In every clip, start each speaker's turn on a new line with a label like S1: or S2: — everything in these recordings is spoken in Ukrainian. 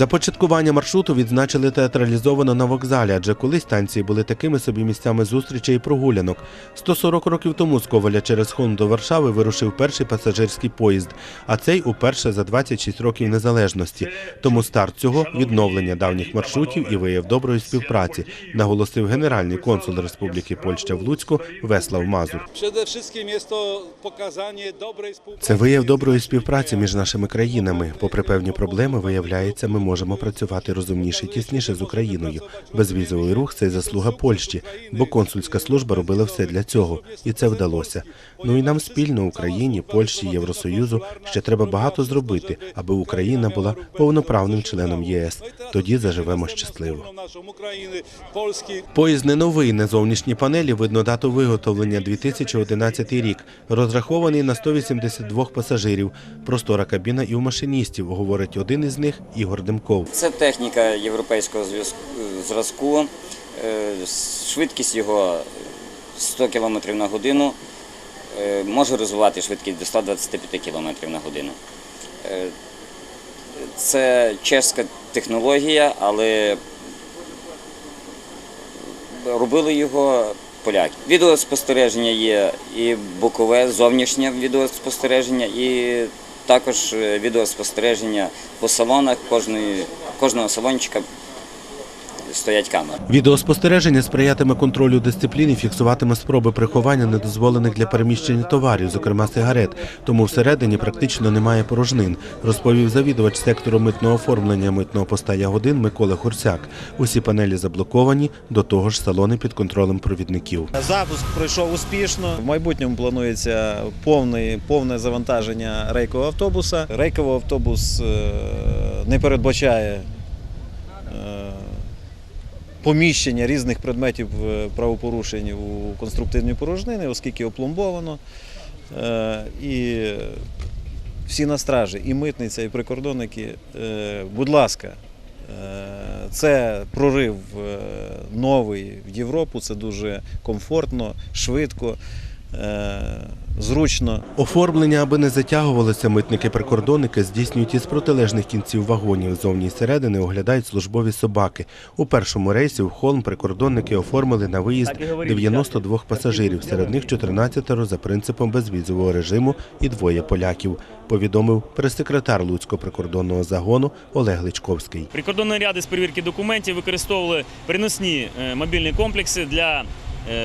S1: Започаткування маршруту відзначили театралізовано на вокзалі, адже колись станції були такими собі місцями зустрічей і прогулянок. 140 років тому з Коваля через Хон до Варшави вирушив перший пасажирський поїзд, а цей уперше за 26 років незалежності. Тому старт цього відновлення давніх маршрутів і вияв доброї співпраці, наголосив генеральний консул Республіки Польща в Луцьку Веслав Мазур. Це вияв доброї співпраці між нашими країнами. Попри певні проблеми, виявляється, ми можемо працювати розумніше і тісніше з Україною. Безвізовий рух це заслуга Польщі, бо консульська служба робила все для цього, і це вдалося. Ну і нам спільно Україні, Польщі, Євросоюзу ще треба багато зробити, аби Україна була повноправним членом ЄС. Тоді заживемо щасливо. Поїзд не новий. На зовнішній панелі видно дату виготовлення 2011 рік. Розрахований на 182 пасажирів. Простора кабіна і у машиністів, говорить один із них Ігор Демков.
S2: Це техніка європейського е, зразку. Е, Швидкість його 100 км на годину. Е, Може розвивати швидкість до 125 км на годину. Це чеська технологія, але робили його поляки. Відеоспостереження є і бокове, зовнішнє відеоспостереження, і також е, відеоспостереження по салонах кожної, кожного салончика стоять камери.
S1: Відеоспостереження сприятиме контролю дисципліни, фіксуватиме спроби приховання недозволених для переміщення товарів, зокрема сигарет. Тому всередині практично немає порожнин, розповів завідувач сектору митного оформлення митного поста Ягодин Микола Хурсяк. Усі панелі заблоковані, до того ж салони під контролем провідників.
S3: Запуск пройшов успішно. В майбутньому планується повне, повне завантаження рейкового автобуса. Рейковий автобус е, не передбачає поміщення різних предметів е, правопорушень у конструктивні порожнини, оскільки опломбовано. Е, І всі на стражі, і митниця, і прикордонники, е, будь ласка, Це прорив новий в Європу, це дуже комфортно, швидко, зручно.
S1: Оформлення, аби не затягувалося, митники-прикордонники здійснюють із протилежних кінців вагонів. Зовні й середини оглядають службові собаки. У першому рейсі в Холм прикордонники оформили на виїзд 92 пасажирів, серед них 14 за принципом безвізового режиму і двоє поляків, повідомив прес-секретар Луцького прикордонного загону Олег Личковський.
S4: Прикордонні ряди з перевірки документів використовували переносні е, мобільні комплекси для е,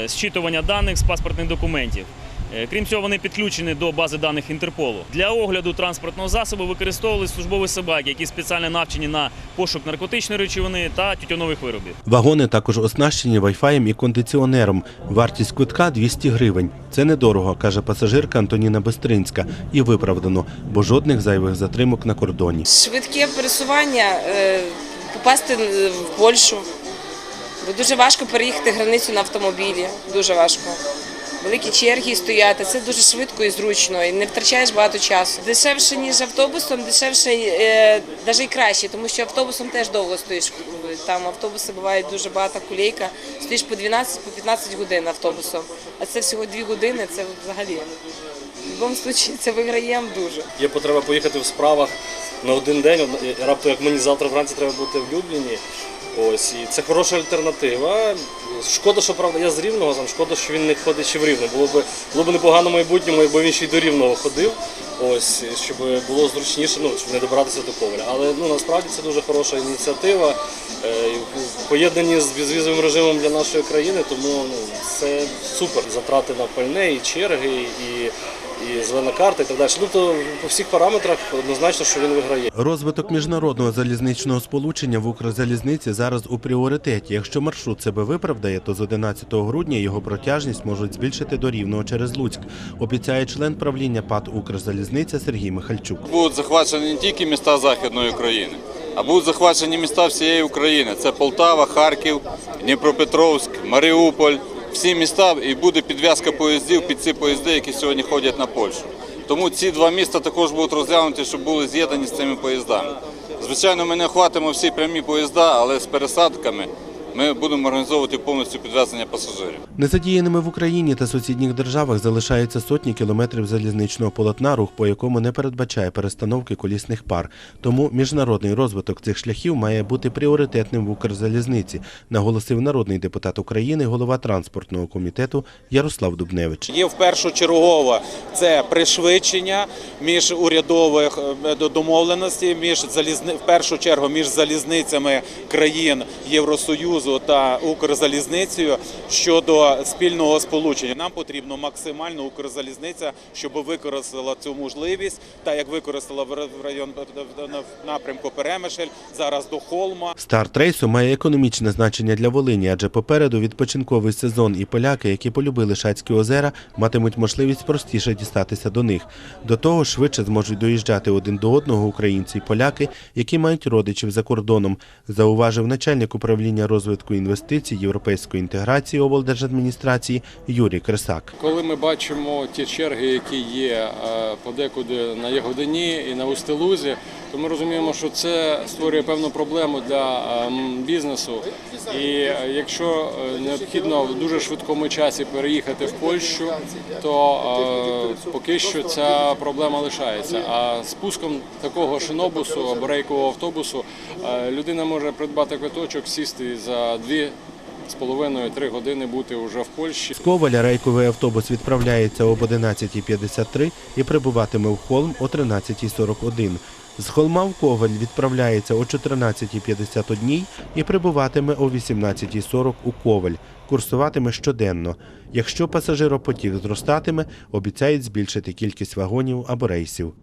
S4: зчитування даних з паспортних документів. Е, Крім цього, вони підключені до бази даних Інтерполу. Для огляду транспортного засобу використовували службові собаки, які спеціально навчені на пошук наркотичної речовини та тютюнових виробів.
S1: Вагони також оснащені вайфаєм і кондиціонером. Вартість квитка 200 гривень. Це недорого, каже пасажирка Антоніна Бестринська. І виправдано, бо жодних зайвих затримок на кордоні.
S5: Швидке пересування, е, попасти в Польщу. Бо дуже важко переїхати границю на автомобілі. Дуже важко. Великі черги стояти. Це дуже швидко і зручно, і не втрачаєш багато часу. Дешевше, ніж автобусом, дешевше е, навіть і краще, тому що автобусом теж довго стоїш. Там автобуси бувають дуже багато кулейка. Стоїш по 12 по 15 годин автобусом. А це всього 2 години, це взагалі. В будь-якому випадку це виграємо дуже.
S6: Є потреба поїхати в справах на один день. Раптом як мені завтра вранці треба бути в Любліні. Ось і це хороша альтернатива. Шкода, що правда, я з рівного сам. Шкода, що він не ходить ще в рівно. Було б було б непогано в майбутньому, якби він ще й до рівного ходив. Ось щоб було зручніше, ну щоб не добиратися до Коваля. Але ну насправді це дуже хороша ініціатива. е, поєднані з безвізовим режимом для нашої країни, тому ну це супер затрати на пальне і черги, і, і зелена карта, і так далі. Тобто по всіх параметрах однозначно, що він виграє.
S1: Розвиток міжнародного залізничного сполучення в Укрзалізниці зараз у пріоритеті. Якщо маршрут себе виправдає, то з 11 грудня його протяжність можуть збільшити до рівного через Луцьк, обіцяє член правління ПАТ Укрзалізниця Сергій Михальчук.
S7: Будуть захвачені не тільки міста Західної України, а будуть захвачені міста всієї України. Це Полтава, Харків, Дніпропетровськ, Маріуполь. Всі міста і буде підв'язка поїздів під ці поїзди, які сьогодні ходять на Польщу. Тому ці два міста також будуть розглянуті, щоб були з'єднані з цими поїздами. Звичайно, ми не охватимо всі прямі поїзда, але з пересадками ми будемо організовувати повністю підвезення пасажирів.
S1: Незадіяними в Україні та сусідніх державах залишаються сотні кілометрів залізничного полотна, рух по якому не передбачає перестановки колісних пар. Тому міжнародний розвиток цих шляхів має бути пріоритетним в Укрзалізниці, наголосив народний депутат України, голова транспортного комітету Ярослав Дубневич.
S8: Є в впершочергово це пришвидшення між урядових е, домовленостей, між залізни в першу чергу між залізницями країн Євросоюзу та Укрзалізницею щодо спільного сполучення. Нам потрібно максимально Укрзалізниця, щоб використала цю можливість, та як використала в район в напрямку Перемишль, зараз до Холма.
S1: Старт рейсу має економічне значення для Волині, адже попереду відпочинковий сезон і поляки, які полюбили Шацькі озера, матимуть можливість простіше дістатися до них. До того швидше зможуть доїжджати один до одного українці і поляки, які мають родичів за кордоном, зауважив начальник управління розвитку інвестицій європейської інтеграції облдержадміністрації Юрій Кресак.
S9: Коли ми бачимо ті черги, які є е, подекуди на Ягодині і на Устилузі, то ми розуміємо, що це створює певну проблему для ем, бізнесу. І е, якщо е, необхідно в дуже швидкому часі переїхати в Польщу, то поки що ця проблема лишається. А спуском такого шинобусу або рейкового автобусу людина може придбати квиточок, сісти і дві з половиною три години бути вже в Польщі.
S1: З Коваля рейковий автобус відправляється об 11.53 і прибуватиме в Холм о 13.41. З Холма в Коваль відправляється о 14.51 і прибуватиме о 18.40 у Коваль. Курсуватиме щоденно. Якщо пасажиропотік зростатиме, обіцяють збільшити кількість вагонів або рейсів.